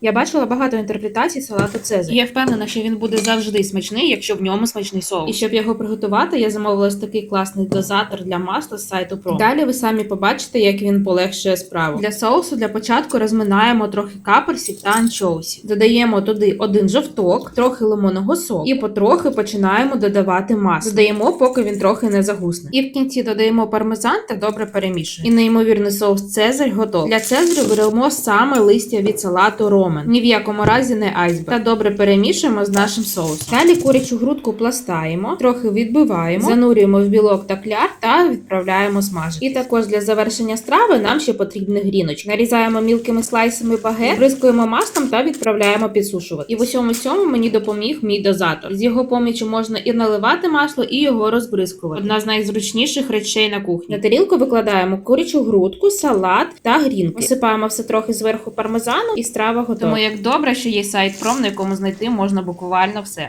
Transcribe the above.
Я бачила багато інтерпретацій салату Цезарь. І я впевнена, що він буде завжди смачний, якщо в ньому смачний соус. І щоб його приготувати, я замовила ось такий класний дозатор для масла з сайту Pro. Далі ви самі побачите, як він полегшує справу. Для соусу для початку розминаємо трохи каперсів та анчоусів. Додаємо туди один жовток, трохи лимонного соку і потрохи починаємо додавати масло. Додаємо, поки він трохи не загусне. І в кінці додаємо пармезан та добре перемішуємо. І неймовірний соус Цезарь готовий. Для Цезарю беремо саме листя від салату ромен. Ні в якому разі не айсберг. Та добре перемішуємо з нашим соусом. Далі курячу грудку пластаємо, трохи відбиваємо, занурюємо в білок та кляр та відправляємо смажити. І також для завершення страви нам ще потрібні гріночки. Нарізаємо мілкими слайсами багет, бризкуємо маслом та відправляємо підсушувати. І в усьому цьому мені допоміг мій дозатор. З його помічю можна і наливати масло, і його розбризкувати. Одна з найзручніших речей на кухні. На тарілку викладаємо курячу грудку, салат та грінки. Посипаємо все трохи зверху пармезану, і страва готова. Тому як добре, що є сайт Пром, на якому знайти можна буквально все.